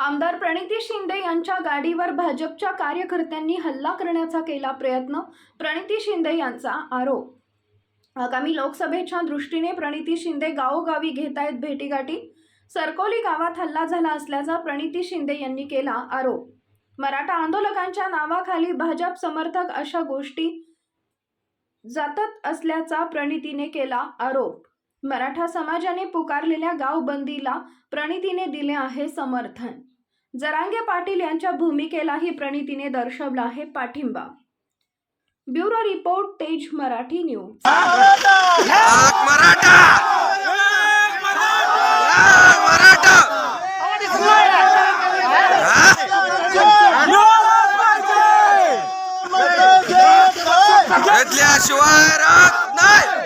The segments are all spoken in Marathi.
आमदार प्रणिती शिंदे यांच्या गाडीवर भाजपच्या कार्यकर्त्यांनी हल्ला करण्याचा केला प्रयत्न प्रणिती शिंदे यांचा आरोप. आगामी लोकसभेच्या दृष्टीने प्रणिती शिंदे गावोगावी घेत आहेत भेटीगाठी. सरकोली गावात हल्ला झाला असल्याचा प्रणिती शिंदे यांनी केला आरोप. मराठा आंदोलकांच्या नावाखाली भाजप समर्थक अशा गोष्टी जातत असल्याचा प्रणितीने केला आरोप. मराठा समाजाने पुकारलेल्या गावबंदीला प्रणितीने दिले आहे समर्थन. जरांगे पाटील यांच्या भूमिकेलाही प्रणितीने दर्शवला आहे पाठिंबा. ब्युरो रिपोर्ट तेज मराठी न्यूज. घेतल्याशिवाय राहत नाही!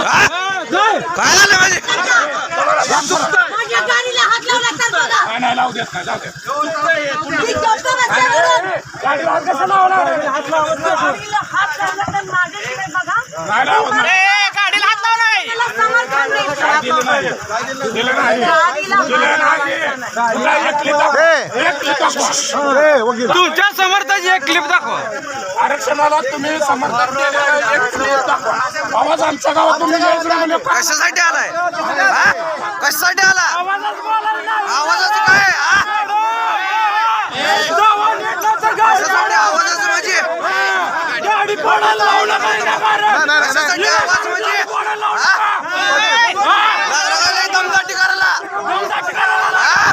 काय झालं म्हणजे माझ्या गाडीला हात लावला तर बघा नाही लावू देत नाही जाऊ देत. तुमच्या समर्थाची एक क्लिप दाखवा. आरक्षणाला तुम्ही समर्थन केलं एक क्लिप दाखवा. आवाज आमच्या गावात तुम्ही कशासाठी आलाय? कशासाठी आला आवाजाचं काय हा? कशासाठी आवाजाचं म्हणजे कशासाठी आवाज म्हणजे हा? लागला लय दमदाटी करायला हा?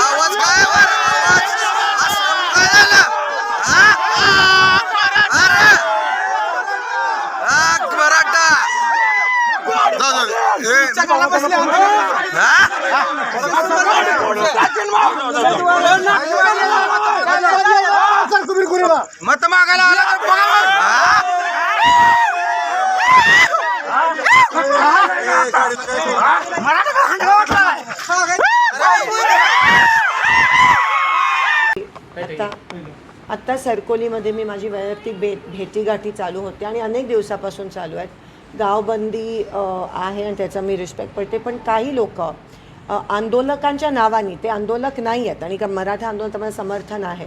आवाज काय वर आवाज असं काय झालं हा? अरे हाक मराठा हा? मत मागायला आला तर बघा? मग. आता आत्ता सरकोलीमध्ये मी माझी वैयक्तिक भे भेटीगाठी चालू होते आणि अनेक दिवसापासून चालू आहेत. गावबंदी अ, आहे आणि त्याचा मी रिस्पेक्ट पडते. पण काही लोक आंदोलकांच्या नावाने ते आंदोलक नाही आहेत आणि का मराठा आंदोलन समर्थन आहे.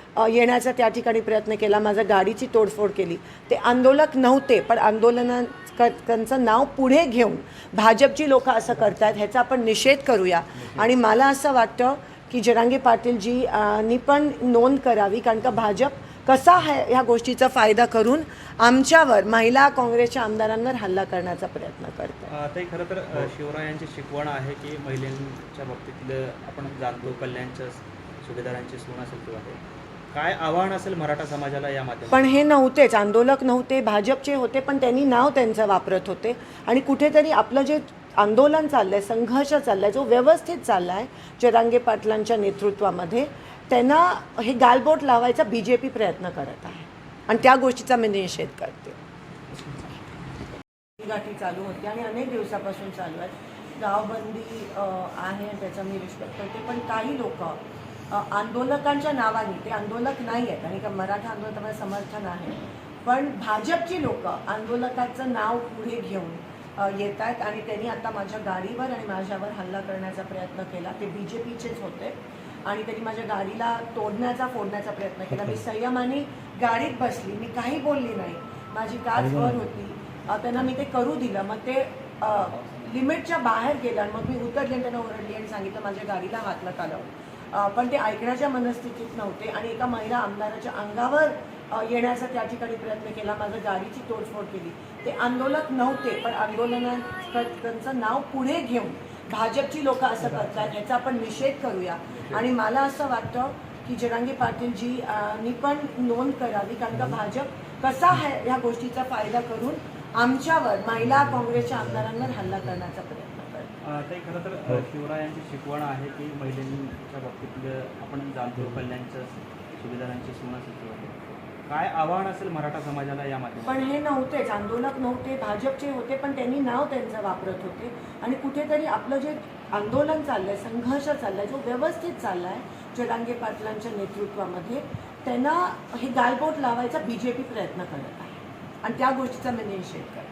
येण्याचा त्या ठिकाणी प्रयत्न केला. माझ्या गाडीची तोडफोड केली. ते आंदोलक नव्हते पण आंदोलना त्यांचं नाव पुढे घेऊन भाजपची लोक असं करतात ह्याचा आपण निषेध करूया. आणि मला असं वाटतं की जरांगे पाटीलजी नी पण नोंद करावी कारण का भाजप कसा है ह्या गोष्टीचा फायदा करून आमच्यावर महिला काँग्रेसच्या आमदारांवर हल्ला करण्याचा प्रयत्न करतात. अ, खरं तर शिवरायांची शिकवण आहे की महिलांच्या बाबतीतलं आपण जाणतो कल्याणच्या सुभेदारांची सून असेल किंवा काय आव्हान असेल मराठा समाजाला या माध्यमातून? पण हे नव्हतेच आंदोलक नव्हते भाजपचे होते पण त्यांनी नाव त्यांचं वापरत होते. आणि कुठेतरी आपलं जे आंदोलन चाललं आहे संघर्ष चालला आहे जो व्यवस्थित चालला आहे जरांगे पाटलांच्या नेतृत्वामध्ये त्यांना हे गालबोट लावायचा बी जे पी प्रयत्न करत आहे. आणि त्या गोष्टीचा मी निषेध करते. गाठी चालू होती आणि अनेक दिवसापासून चालू आहेत गावबंदी आहे त्याचा मी रिस्पेक्ट करते. पण काही लोक आंदोलकांच्या नावाने ते आंदोलक नाही आहेत आणि का मराठा आंदोलन मला समर्थन आहे. पण भाजपची लोक आंदोलकाचं नाव पुढे घेऊन येत आहेत आणि त्यांनी आता माझ्या गाडीवर आणि माझ्यावर हल्ला करण्याचा प्रयत्न केला. ते बी जे पीचेच होते आणि त्यांनी माझ्या गाडीला तोडण्याचा फोडण्याचा प्रयत्न केला. मी संयमाने गाडीत बसली मी काही बोलली नाही. माझी काच वर होती. त्यांना मी ते करू दिलं. मग ते लिमिटच्या बाहेर गेलं आणि मग मी उतरली आणि त्यांना ओरडली आणि सांगितलं माझ्या गाडीला हात नका लावू अ, पण ते ऐकण्याच्या मनस्थितीत नव्हते. आणि एका महिला आमदाराच्या अंगावर येण्याचा त्या ठिकाणी प्रयत्न केला. माझं गाडीची तोडफोड केली. ते आंदोलक नव्हते पण आंदोलनाचं नाव पुढे घेऊन भाजपची लोक असं करतात ह्याचा आपण निषेध करूया. आणि मला असं वाटतं की जरांगे पाटीलजी अ, नी पण नोंद करावी कारण का भाजप कसा ह्या ह्या गोष्टीचा फायदा करून आमच्यावर महिला काँग्रेसच्या आमदारांवर हल्ला करण्याचा प्रयत्न ते खरं तर अ, शिवरायांची शिकवण आहे की महिलांच्या बाबतीतलं आपण जाणतो कल्याणच्या सुविधांची सून असेल किंवा हे. काय आव्हान असेल मराठा समाजाला या पण हे नव्हतेच. आंदोलक नव्हते भाजपचे होते पण त्यांनी नाव त्यांचं वापरत होते. आणि कुठेतरी आपलं जे आंदोलन चाललंय संघर्ष चाललाय जो व्यवस्थित चाललाय जरांगे पाटलांच्या नेतृत्वामध्ये त्यांना हे गालबोट लावायचा बी जे पी प्रयत्न करत आहे. आणि त्या गोष्टीचा मी निषेध करते.